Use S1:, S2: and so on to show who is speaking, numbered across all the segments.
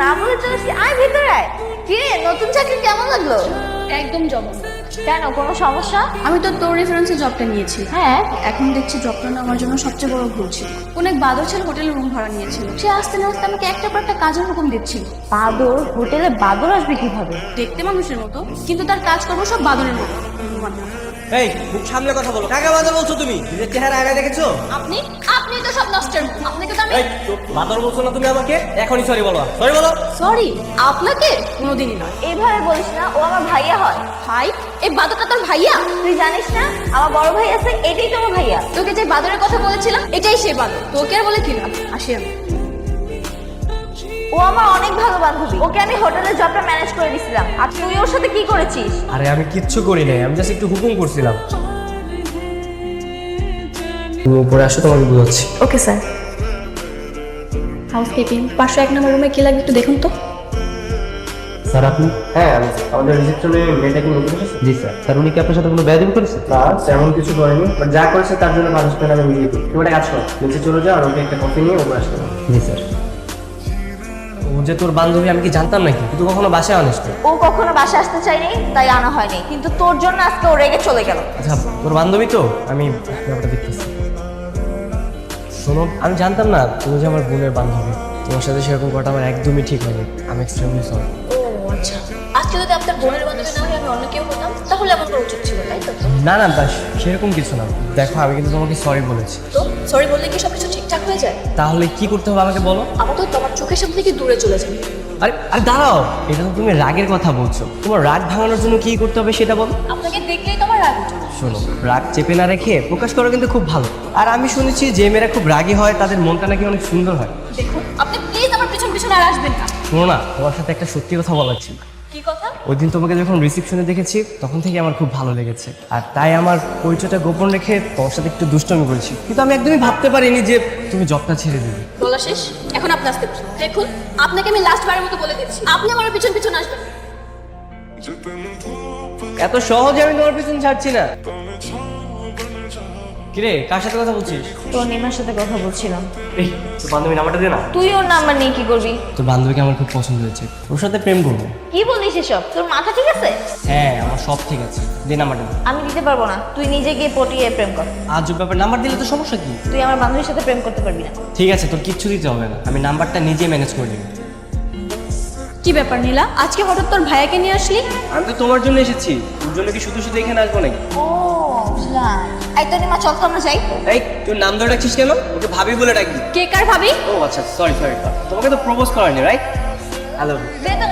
S1: না বলে চলে এসেছি আয় ভিতরে আয়। কি নতুন চাকরি কেমন লাগল?
S2: একদম জব
S1: কেন কোনো সমস্যা?
S2: আমি তো তোর রেফারেন্সে জবটা নিয়েছি।
S1: হ্যাঁ?
S2: এখন দেখছি জবটা না আমার জন্য সবচেয়ে বড় ভুল ছিল। অনেক বাদর ছেলে হোটেলে রুম ভাড়া নিয়েছিল। সে আসতে না আসতে আমাকে একটা পর একটা কাজের হুকুম দিচ্ছিল
S1: বাদর? হোটেলে বাদর আসবে কীভাবে?
S2: দেখতে মানুষের মতো কিন্তু তার কাজ করব সব বাদরের মতো।
S3: এই মুখ সামনে কথা বলো। টাকা বাদা বলছো তুমি? নিজের চেহারা আগে দেখেছ?
S2: আপনি? আপনি তো সব নষ্টের। আপনাকে তো আমি
S3: এই বাদর বলছো না তুমি আমাকে? এখনই সরি বলো। সরি বলো।
S2: সরি আপনাকে? কোনোদিনই নয়।
S1: এইভাবে বলিস না ও আমার ভাইয়া হয়।
S2: ভাই? এই বাদরটা তোর ভাইয়া?
S1: তুই জানিস না আমার বড় ভাই আছে এটাই তো আমার ভাইয়া।
S2: তোকে যে বাদরের কথা বলেছিলাম এটাই সে বাদর তোকে আর বলে কি লাভ? আসি আমি।
S1: ও আমার অনেক ভালো বান্ধবী। ওকে আমি হোটেলের জবটা ম্যানেজ করে দিছিলাম। আর তুই ওর সাথে কি করেছিস?
S3: আরে আমি কিচ্ছু করি নাই আমি জাস্ট একটু হুকুম করছিলাম। তুমি উপরে আসো তোমাকে বুঝাচ্ছি।
S2: Okay sir. হাউসকিপিং পাঁচশো এক নম্বর রুমে কি লাগবে একটু দেখুন তো।
S3: স্যার আপনি হ্যাঁ আমি আমাদের রিসেপশনে মেয়েটা কি নতুন জি স্যার। স্যার উনি কি আপনার সাথে কোনো বেয়াদবি করেছে? না তেমন কিছু করেনি। বাট যা করেছে তার জন্য মানুষ পেলে আমি বুঝিয়ে দিই তুমি একটা কাজ করো নিচে চলে যাও আর ওকে একটা কফি নিয়ে উপরে আসতে জি স্যার। ও যে তোর বান্ধবী আমি কি জানতাম নাকি? তুই কখনো বাসায় আনিস তো
S1: ও কখনো বাসা আসতে চায়নি তাই আনা হয়নি। কিন্তু তোর জন্য আজকে ও রেগে চলে গেল।
S3: আচ্ছা তোর বান্ধবী তো? আমি ব্যাপারটা দেখতেছি। শোনো আমি জানতাম না তুমি যে আমার বোনের বান্ধবী। তোমার সাথে সেরকম করাটা আমার একদমই ঠিক হয়নি। আমি এক্সট্রিমলি সরি
S2: ও আচ্ছা। আজকে যদি আপনার বোনের বান্ধবী না হয়ে আমি অন্য কেউ হতাম? তাহলে আমার করা উচিত ছিল তাই তো?
S3: না না দাস সেরকম কিছু না। দেখো আমি কিন্তু তোমাকে সরি বলেছি।
S2: তো সরি বললে কি সবকিছু ঠিকঠাক হয়ে যায়।
S3: তাহলে কি করতে হবে আমাকে বলো?
S2: আমার তো তোমার চোখের সামনে থেকে দূরে চলে যাবে।
S3: আরে আরে দাঁড়াও। এটা তো তুমি রাগের কথা বলছো। তোমার রাগ ভাঙানোর জন্য কি করতে হবে সেটা বলো।
S2: আপনাকে দেখলেই তোমার রাগ
S3: শোনো রাগ চেপে না রেখে প্রকাশ করা কিন্তু খুব ভালো। আর আমি শুনেছি যে মেয়েরা খুব রাগী হয় তাদের মনটা নাকি অনেক সুন্দর হয়।
S2: দেখুন আপনি প্লিজ আমার পিছন পিছন আর আসবেন না।
S3: শোনো না তোমার সাথে একটা সত্যি কথা বলার ছিল। ওই দিন তোমাকে যখন রিসেপশনে দেখেছি তখন থেকে আমার খুব ভালো লেগেছে। আর তাই আমার পরিচয়টা গোপন রেখে তোমার সাথে একটু দুষ্টমি করেছি। কিন্তু আমি একদমই ভাবতে পারিনি যে তুমি জবটা ছেড়ে দেবে।
S2: বলা শেষ? এখন আপনি আসতে দেখুন আপনাকে আমি লাস্ট বারের মতো বলে দিচ্ছি। আপনি আমার পিছন পিছন আসবেন।
S3: এত সহজে আমি তোমার পিছনে ছাড়ছি না। কিরে কার সাথে কথা বলছিস?
S1: তোর নিমার সাথে কথা বলছিলাম।
S3: এই তোর বান্ধবী নাম্বারটা দে না।
S1: তুই ওর নাম্বার নিয়ে কি করবি?
S3: তোর বান্ধবীকে আমার খুব পছন্দ হয়েছে। ওর সাথে প্রেম করব।
S1: কি এসব তোর মাথা ঠিক আছে?
S3: হ্যাঁ আমার সব ঠিক আছে। দে নাম্বারটা
S1: আমি দিতে পারব না তুই নিজে গিয়ে পটিয়ে প্রেম কর।
S3: আজ ব্যাপার নাম্বার দিলে তো সমস্যা কি?
S1: তুই আমার বান্ধবীর সাথে প্রেম করতে পারবি না।
S3: ঠিক আছে তোর কিচ্ছু দিতে হবে না। আমি নাম্বারটা নিজে ম্যানেজ করে নেব।
S2: কি ব্যাপার নীলা? আজকে হঠাৎ তোর ভাইয়াকে নিয়ে আসলি?
S3: আমি তো তোমার জন্য এসেছি। তোর জন্য কি শুধু শুধু এখানে আসব নাকি?
S1: ও বুঝলাম। এই তো নিমা চল তো আমরা যাই।
S3: এই তুই নাম ধরে ডাকছিস কেন? ওকে ভাবি বলে ডাকবি।
S2: কে কার ভাবি?
S3: ও আচ্ছা সরি সরি তোমাকে তো প্রপোজ করানি রাইট হ্যালো
S1: তো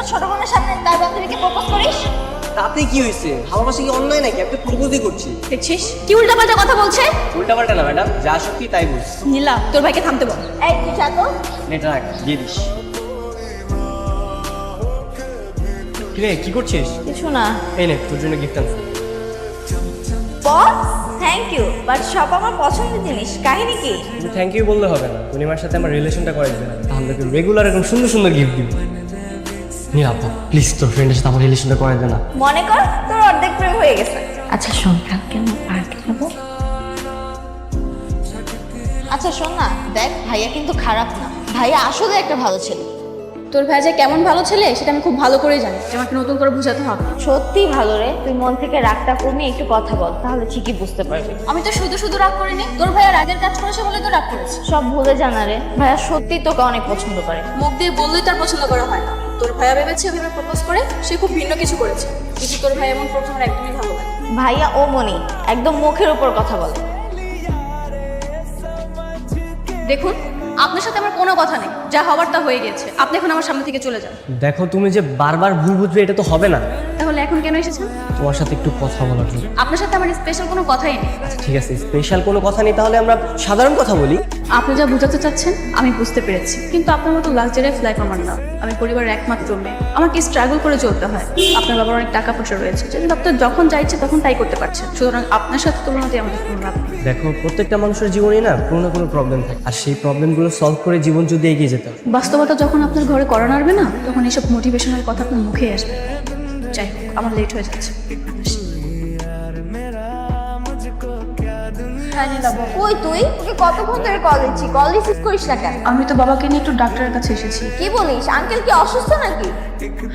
S1: তোর ছোট বোনের সামনে তার বান্ধবীকে প্রপোজ করিস?
S3: তাতে কি হয়েছে? ভালোবাসা কি অন্যায় নাকি? আমি তো প্রপোজই করছি।
S2: দেখছিস? কি উল্টাপাল্টা কথা বলছে?
S3: উল্টাপাল্টা না ম্যাডাম। যা সত্যি তাই বলছি।
S2: নীলা তোর ভাইকে থামতে বল।
S1: এই তুই যা তো।
S3: নেটা রাখ দিয়ে দিস। কিরে কি করছিস?
S1: কিছু না।
S3: এই নে তোর জন্য গিফট আনছি।
S1: বস থ্যাংক ইউ বাট সব আমার পছন্দের জিনিস। কাহিনী কি?
S3: থ্যাংক ইউ বললে হবে না। পূর্ণিমার সাথে আমার রিলেশনটা করে দিবে তাহলে রেগুলার এরকম সুন্দর সুন্দর গিফট দিব। নিরাপদ প্লিজ তোর ফ্রেন্ডের সাথে আমার রিলেশনটা করে দে না।
S1: মনে কর তোর অর্ধেক প্রেম হয়ে গেছে। আচ্ছা শোন কালকে আমরা পার্কে যাব। আচ্ছা শোন না দেখ ভাইয়া কিন্তু খারাপ না। ভাইয়া আসলে একটা ভালো ছেলে।
S2: তোর ভাই যে কেমন ভালো ছেলে সেটা আমি খুব ভালো করেই জানি। আমাকে নতুন করে বুঝাতে হবে।
S1: সত্যি ভালো রে তুই মন থেকে রাগটা কমিয়ে একটু কথা বল তাহলে ঠিকই বুঝতে পারবি।
S2: আমি তো শুধু শুধু রাগ করিনি তোর ভাইয়া রাগের কাজ করেছে বলে তো রাগ করেছে।
S1: সব ভুলে জানা রে। ভাইয়া সত্যি তোকে অনেক পছন্দ করে।
S2: মুখ দিয়ে বললেই তার পছন্দ করা হয় না। তোর ভাইয়া ভেবেছে ওইভাবে প্রপোজ করে সে খুব ভিন্ন কিছু করেছে। কিন্তু তোর ভাই এমন প্রথম আমার একদমই ভালো লাগে
S1: ভাইয়া ও মনি একদম মুখের উপর কথা বলে।
S2: দেখুন আপনার সাথে আমার কোনো কথা নেই। যা হওয়ার তা হয়ে গেছে। আপনি এখন আমার সামনে থেকে চলে যান।
S3: দেখো তুমি যে বারবার ভুল বুঝবে এটা তো হবে না।
S2: তাহলে এখন কেন এসেছেন?
S3: তোমার সাথে একটু কথা বলার জন্য।
S2: আপনার সাথে আমার স্পেশাল কোনো কথাই নেই।
S3: আচ্ছা ঠিক আছে স্পেশাল কোনো কথা নেই তাহলে আমরা সাধারণ কথা বলি।
S2: আপনি যা বোঝাতে চাচ্ছেন আমি বুঝতে পেরেছি। কিন্তু আপনার মতো লাক্সারিয়াস লাইফ আমার না। আমি পরিবারের একমাত্র মেয়ে। আমাকে স্ট্রাগল করে চলতে হয়। আপনার বাবার অনেক টাকা পয়সা রয়েছে। যেটা আপনার যখন যা ইচ্ছে তখন তাই করতে পারছেন। সুতরাং আপনার সাথে তুলনা দিয়ে আমাদের কোনো লাভ নেই।
S3: দেখো প্রত্যেকটা মানুষের জীবনে না কোনো না কোনো প্রবলেম থাকে। আর সেই প্রবলেমগুলো সলভ করে জীবন যদি এগিয়ে যেতে
S2: বাস্তবতা যখন আপনার ঘরে করা নাড়বে না তখন এইসব মোটিভেশনাল কথা আপনার মুখে আসবে। যাই হোক আমার লেট হয়ে যাচ্ছে। হ্যাঁ নীলাবো
S1: কই তুই? তোকে কতক্ষণ ধরে কল দিচ্ছি? কল রিসিভ করিস না কেন?
S2: আমি তো বাবাকে নিয়ে একটু ডাক্তারের কাছে এসেছি।
S1: কি বলিস? আঙ্কেল কি অসুস্থ নাকি?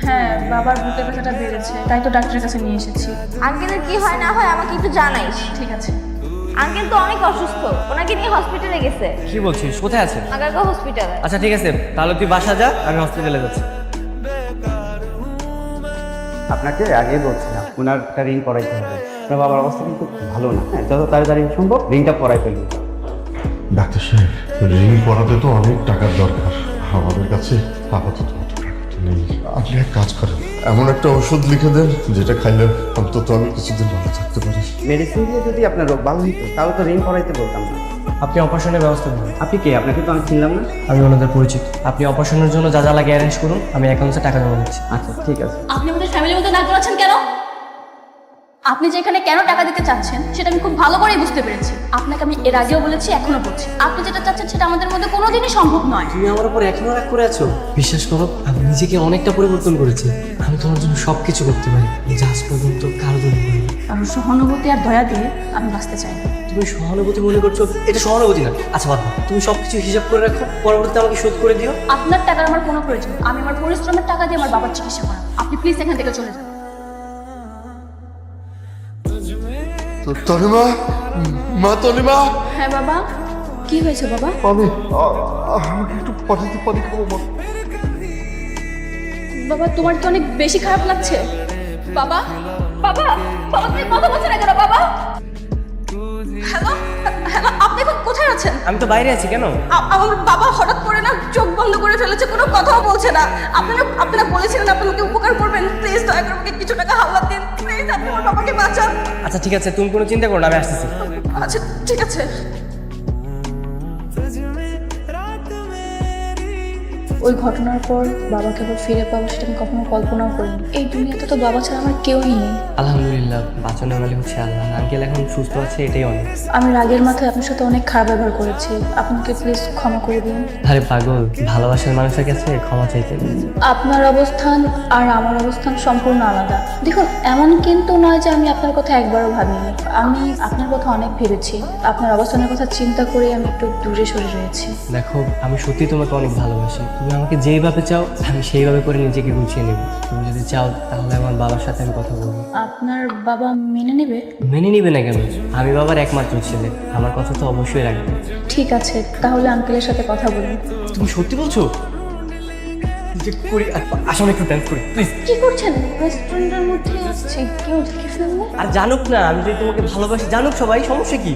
S2: হ্যাঁ বাবার বুকের ব্যথাটা বেড়েছে তাই তো ডাক্তারের কাছে নিয়ে এসেছি।
S1: আঙ্কেলের কি হয় না হয় আমাকে একটু জানাইস।
S2: ঠিক আছে।
S1: আঙ্কেল তো অনেক অসুস্থ। ওনাকে নিয়ে হসপিটালে গেছে।
S3: কি বলছিস? কোথায় আছে
S1: আগারগা হসপিটালে
S3: আচ্ছা ঠিক আছে। তাহলে তুই বাসা যা আমি হসপিটালে যাচ্ছি।
S4: আপনাকে আগেই বলছিলাম ওনার একটা রিং করাইতে হবে। আপনার বাবার অবস্থা কিন্তু ভালো না। হ্যাঁ যত তাড়াতাড়ি সম্ভব রিংটা পরাই ফেলুন।
S5: ডাক্তার সাহেব রিং করাতে তো অনেক টাকার দরকার। আমাদের কাছে আপাতত অত টাকাটা নেই। আপনি এক কাজ করেন এমন একটা ওষুধ লিখে দেন যেটা খাইলে অন্তত আমি কিছুদিন ভালো থাকতে পারি।
S4: মেডিসিন দিয়ে যদি আপনার রোগ ভালো হইতো তাহলে তো রিং করাইতে বলতাম না।
S3: আপনি অপারেশনের ব্যবস্থা করুন।
S4: আপনি কে? আপনাকে তো আমি চিনলাম না।
S3: আমি ওনাদের পরিচিত। আপনি অপারেশনের জন্য যা যা লাগে অ্যারেঞ্জ করুন আমি অ্যাকাউন্টে টাকা জমা দিচ্ছি।
S4: আচ্ছা ঠিক আছে।
S2: আপনি আমাদের ফ্যামিলির মধ্যে নাক গলাচ্ছেন কেন? আপনি যে এখানে কেন টাকা দিতে চাচ্ছেন সেটা আমি খুব ভালো করেই বুঝতে পেরেছি। আপনাকে আমি এর আগেও বলেছি এখনও বলছি। আপনি যেটা চাচ্ছেন সেটা আমাদের মধ্যে কোনোদিনই সম্ভব নয়।
S3: তুমি আমার উপর এখনও রাগ করে আছো? বিশ্বাস করো আমি নিজেকে অনেকটা পরিবর্তন করেছি। আমি তোমার জন্য সব কিছু করতে পারি। আজ পর্যন্ত কারও জন্য।
S2: আর সহানুভূতি আর দয়া দিয়ে আমি বাঁচতে চাই। না
S3: তুমি সহানুভূতি মনে করছ? এটা সহানুভূতি না। আচ্ছা বাদ। তুমি সব কিছু হিসাব করে রাখো পরবর্তীতে আমাকে শোধ করে দিও।
S2: আপনার টাকার আমার কোনো প্রয়োজন আমি আমার পরিশ্রমের টাকা দিয়ে আমার বাবার চিকিৎসা করাম আপনি প্লিজ এখান থেকে চলে যান।
S5: তনিমা মা তনিমা।
S2: হ্যাঁ বাবা কি হয়েছে বাবা?
S5: আমি আমাকে একটু পাঠাতে পারি খাব মা।
S2: বাবা তোমার তো অনেক বেশি খারাপ লাগছে। বাবা বাবা বাবা তুমি কত বছর না বাবা? হ্যালো হ্যালো আছেন?
S3: আমি তো বাইরে আছি কেন?
S2: আমার বাবা হঠাৎ করে না চোখ বন্ধ করে ফেলেছে কোনো কথাও বলছে না। আপনারা আপনারা বলেছিলেন আপনাকে উপকার করবেন। প্লিজ দয়া করে আমাকে কিছু টাকা হাওলা দিন। প্লিজ আপনি আমার বাবাকে বাঁচান।
S3: আচ্ছা ঠিক আছে তুমি কোনো চিন্তা করো না আমি আসতেছি।
S2: আচ্ছা ঠিক আছে। ওই ঘটনার পর বাবাকে আবার ফিরে পাবো সেটা আমি কখনো কল্পনাও করিনি। এই দুনিয়াতে তো বাবা ছাড়া আমার কেউই নেই।
S3: আলহামদুলিল্লাহ বাঁচানো মানে হচ্ছে আল্লাহ। আঙ্কেল এখন সুস্থ আছে এটাই অনেক।
S2: আমি রাগের মাথায় আপনার সাথে অনেক খারাপ ব্যবহার করেছি। আপনাকে প্লিজ ক্ষমা করে দিন।
S3: আরে পাগল ভালোবাসার মানুষের কাছে ক্ষমা চাইতে।
S2: আপনার অবস্থান আর আমার অবস্থান সম্পূর্ণ আলাদা। দেখুন এমন কিন্তু নয় যে আমি আপনার কথা একবারও ভাবিনি। আমি আপনার কথা অনেক ভেবেছি। আপনার অবস্থানের কথা চিন্তা করে আমি একটু দূরে সরে রয়েছি।
S3: দেখো আমি সত্যি তোমাকে অনেক ভালোবাসি। তুমি আমাকে যেইভাবে চাও আমি সেইভাবে করে নিজেকে গুছিয়ে নেব। তুমি যদি চাও তাহলে আমার বাবার সাথে আমি কথা বলব।
S2: আপনার বাবা মেনে নেবে?
S3: মেনে নিবে না কেন? আমি বাবার একমাত্র ছেলে। আমার কথা তো অবশ্যই রাখবে।
S2: ঠিক আছে তাহলে আঙ্কেলের সাথে কথা বলুন।
S3: তুমি সত্যি বলছো? যে করি আসলে একটু ডান্স করি প্লিজ
S2: কি করছেন? রেস্টুরেন্টের মধ্যে আসছে। কেউ দেখে ফেললে?
S3: আর জানুক না আমি যদি তোমাকে ভালোবাসি জানুক সবাই সমস্যা কি?